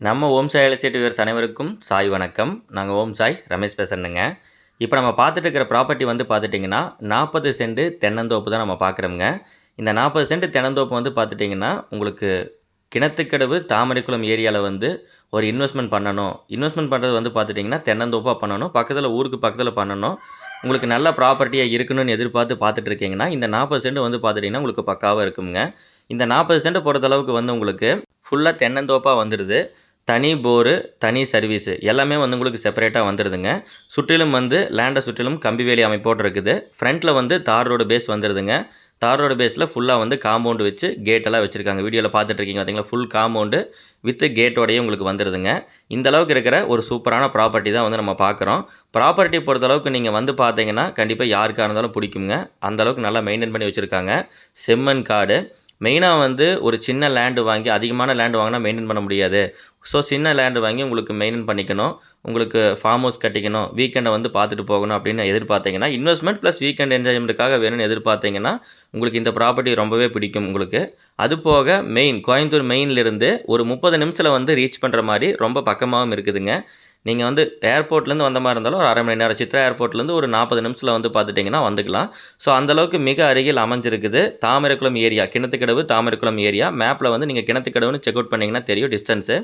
நம்ம ஓம் சாய் எலசேட் வியர்ஸ் அனைவருக்கும் சாய் வணக்கம். நாங்கள் ஓம் சாய் ரமேஷ் பேசுகிறேங்க இப்போ நம்ம பார்த்துட்டு இருக்கிற ப்ராப்பர்ட்டி வந்து பார்த்துட்டிங்கன்னா நாற்பது சென்ட் தென்னந்தோப்பு தான் நம்ம பார்க்குறோங்க இந்த நாற்பது சென்ட் தென்னந்தோப்பு வந்து பார்த்துட்டிங்கன்னா உங்களுக்கு கிணத்துக்கடவு தாமரைக்குளம் ஏரியாவில் வந்து ஒரு இன்வெஸ்ட்மெண்ட் பண்ணணும். இன்வெஸ்ட்மெண்ட் பண்ணுறது வந்து பார்த்துட்டிங்கன்னா தென்னந்தோப்பாக பண்ணணும். பக்கத்தில் ஊருக்கு பக்கத்தில் பண்ணணும். உங்களுக்கு நல்ல ப்ராப்பர்ட்டியாக இருக்கணும்னு எதிர்பார்த்து பார்த்துட்டு இருக்கீங்கன்னா இந்த நாற்பது சென்ட் வந்து பார்த்துட்டிங்கன்னா உங்களுக்கு பக்காவாக இருக்குங்க இந்த நாற்பது சென்ட் பொறுத்தளவுக்கு வந்து உங்களுக்கு ஃபுல்லாக தென்னந்தோப்பாக வந்துடுது. தனி போரு தனி சர்வீஸு எல்லாமே வந்து உங்களுக்கு செப்பரேட்டாக வந்துடுதுங்க. சுற்றிலும் வந்து லேண்டை சுற்றிலும் கம்பி வேலி அமைப்போடு இருக்குது. ஃப்ரண்ட்டில் வந்து தார் ரோடு பேஸ் வந்துடுதுங்க. தார் ரோடு பேஸில் ஃபுல்லாக வந்து காம்பவுண்டு வச்சு கேட்டெல்லாம் வச்சுருக்காங்க. வீடியோவில் பார்த்துட்ருக்கீங்க பார்த்தீங்களா ஃபுல் காம்பவுண்டு வித்து கேட்டோடையே உங்களுக்கு வந்துடுதுங்க. இந்த அளவுக்கு இருக்கிற ஒரு சூப்பரான ப்ராப்பர்ட்டி தான் வந்து நம்ம பார்க்குறோம் ப்ராப்பர்ட்டி பொறுத்தளவுக்கு நீங்கள் வந்து பார்த்தீங்கன்னா கண்டிப்பாக யாருக்காக இருந்தாலும் பிடிக்குங்க. அந்தளவுக்கு நல்லா மெயின்டைன் பண்ணி வச்சுருக்காங்க. செம்மண் காடு மெயினாக வந்து ஒரு சின்ன லேண்டு வாங்கி அதிகமான லேண்டு வாங்கினா மெயின்டைன் பண்ண முடியாது. ஸோ சின்ன லேண்டு வாங்கி உங்களுக்கு மெயின்டைன் பண்ணிக்கணும். உங்களுக்கு ஃபார்ம் ஹவுஸ் கட்டிக்கணும். வீக்கெண்டை வந்து பார்த்துட்டு போகணும் அப்படின்னு எதிர்பார்த்தீங்கன்னா இன்வெஸ்ட்மெண்ட் ப்ளஸ் வீக்கெண்ட் என்ஜாய்மெண்ட்டுக்காக வேணும்னு எதிர்பார்த்தீங்கன்னா உங்களுக்கு இந்த ப்ராப்பர்ட்டி ரொம்பவே பிடிக்கும் உங்களுக்கு. அது போக மெயின் கோயம்புத்தூர் மெயின்லேருந்து ஒரு முப்பது நிமிஷத்தில் வந்து ரீச் பண்ணுற மாதிரி ரொம்ப பக்கமாகவும் இருக்குதுங்க. நீங்கள் வந்து ஏர்போர்ட்லேருந்து வந்த மாதிரி இருந்தாலும் ஒரு அரை மணி நேரம் சித்ரா ஏர்போர்ட்லேருந்து ஒரு நாற்பது நிமிஷத்தில் வந்து பார்த்துட்டிங்கன்னா வந்துக்கலாம். ஸோ அந்தளவுக்கு மிக அருகில் அமைஞ்சிருக்குது. Thamaraikulam area Kinathukadavu Thamaraikulam area. மேப்பில் வந்து நீங்கள் கிணத்துக்கடவுன்னு செக் அவுட் பண்ணிங்கன்னா தெரியும் டிஸ்டன்ஸு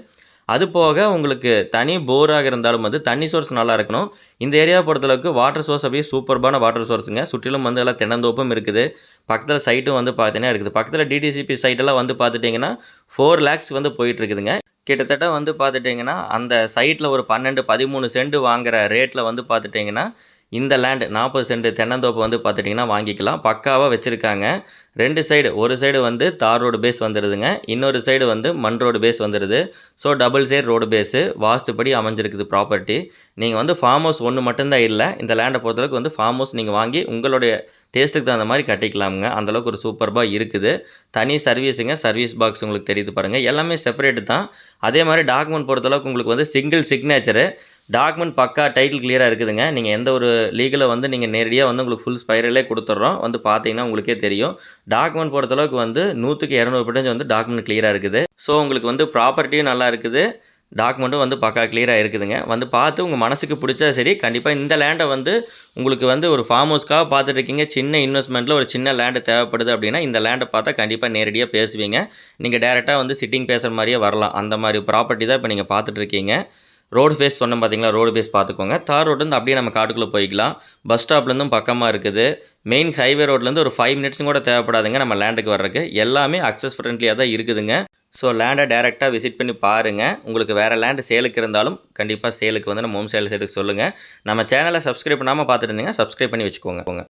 அது போக உங்களுக்கு தனி போராக இருந்தாலும் வந்து தண்ணி சோர்ஸ் நல்லா இருக்கணும். இந்த ஏரியாவை பொறுத்தளவுக்கு வாட்டர் சோர்ஸ் அப்படியே சூப்பர்பான வாட்டர் சோர்ஸுங்க சுற்றிலும் வந்து எல்லாம் தென்னந்தோப்பும் இருக்குது. பக்கத்தில் சைட்டும் வந்து பார்த்தீங்கன்னா இருக்குது. பக்கத்தில் டிடிசிபி சைட்டெல்லாம் வந்து பார்த்துட்டிங்கன்னா ஃபோர் லேக்ஸ் வந்து போயிட்டுருக்குதுங்க கிட்டத்தட்ட வந்து பார்த்துட்டிங்கன்னா அந்த சைட்டில் ஒரு பன்னெண்டு பதிமூணு சென்ட் வாங்குகிற ரேட்டில் வந்து பார்த்துட்டிங்கன்னா இந்த லேண்டு நாற்பது சென்ட் தென்னந்தோப்பு வந்து பார்த்துட்டிங்கன்னா வாங்கிக்கலாம். பக்காவாக வச்சுருக்காங்க. ரெண்டு சைடு ஒரு சைடு வந்து தார் ரோடு பேஸ் வந்துடுதுங்க இன்னொரு சைடு வந்து மண் ரோடு பேஸ் வந்துடுது so double side road face வாஸ்துப்படி அமைஞ்சிருக்குது ப்ராப்பர்ட்டி நீங்கள் வந்து ஃபார்ம் ஹவுஸ் ஒன்று மட்டும்தான் இல்லை இந்த லேண்டை பொறுத்தளவுக்கு வந்து ஃபார்ம் ஹவுஸ் நீங்கள் வாங்கி உங்களுடைய டேஸ்ட்டுக்கு தகுந்த மாதிரி கட்டிக்கலாமுங்க. அந்தளவுக்கு ஒரு சூப்பர்பாக இருக்குது. தனி சர்வீஸுங்க சர்வீஸ் பாக்ஸ் உங்களுக்கு தெரியுது பாருங்கள் எல்லாமே செப்பரேட்டு தான். அதே மாதிரி டாக்குமெண்ட் பொறுத்தளவுக்கு உங்களுக்கு வந்து சிங்கிள் சிக்னேச்சரு டாக்குமெண்ட் பக்கா டைட்டில் கிளியராக இருக்குதுங்க. நீங்கள் எந்த ஒரு லீகலை வந்து நீங்கள் நேரடியாக வந்து உங்களுக்கு ஃபுல் ஸ்பைரலே கொடுத்துட்றோம் வந்து பார்த்தீங்கன்னா உங்களுக்கே தெரியும். டாக்குமெண்ட் பொறுத்தளவுக்கு வந்து நூற்றுக்கு இரநூறு பர்சன்டேஜ் வந்து டாக்குமெண்ட் கிளியராக இருக்குது. ஸோ உங்களுக்கு வந்து ப்ராப்பர்ட்டியும் நல்லா இருக்குது. டாக்குமெண்ட்டும் வந்து பக்கா கிளியராக இருக்குதுங்க. வந்து பார்த்து உங்கள் மனசுக்கு பிடிச்சா சரி கண்டிப்பாக இந்த லேண்டை வந்து உங்களுக்கு வந்து ஒரு ஃபார்ம் ஹவுஸ்க்காக பார்த்துட்டு இருக்கீங்க சின்ன இன்வெஸ்ட்மெண்ட்டில் ஒரு சின்ன லேண்டு தேவைப்படுது அப்படின்னா இந்த லேண்டை பார்த்தா கண்டிப்பாக நேரடியாக பேசுவீங்க. நீங்கள் டேரெக்டாக வந்து சிட்டிங் பேசுகிற மாதிரியே வரலாம். அந்த மாதிரி ப்ராப்பர்ட்டி தான் இப்போ நீங்கள் பார்த்துட்டு இருக்கீங்க ரோடு ஃபேஸ் சொன்னோம் பார்த்தீங்களா ரோடு ஃபேஸ் பார்த்துக்கோங்க தார் ரோட்லேருந்து அப்படியே நம்ம காட்டுக்குள்ளே போய்க்கலாம். பஸ் ஸ்டாப்லேருந்தும் பக்கமாக இருக்குது. மெயின் ஹைவே ரோட்லேருந்து ஒரு ஃபைவ் மினிட்ஸும் கூட தேவைப்படாதுங்க நம்ம லேண்டுக்கு வர்றதுக்கு. எல்லாமே அக்சஸ் ஃப்ரெண்ட்லியாக தான் இருக்குதுங்க. ஸோ லேண்டை டேரெக்டாக விசிட் பண்ணி பாருங்கள் உங்களுக்கு வேறு லேண்டு சேலுக்கு இருந்தாலும் கண்டிப்பாக சேலுக்கு வந்து நம்ம ஹோம் சேல் சேலுக்கு சொல்லுங்கள் நம்ம சேனலை சப்ஸ்கிரைப் பண்ணாமல் பார்த்துட்டு இருந்தீங்க சப்ஸ்கிரைப் பண்ணி வச்சுக்கோங்க.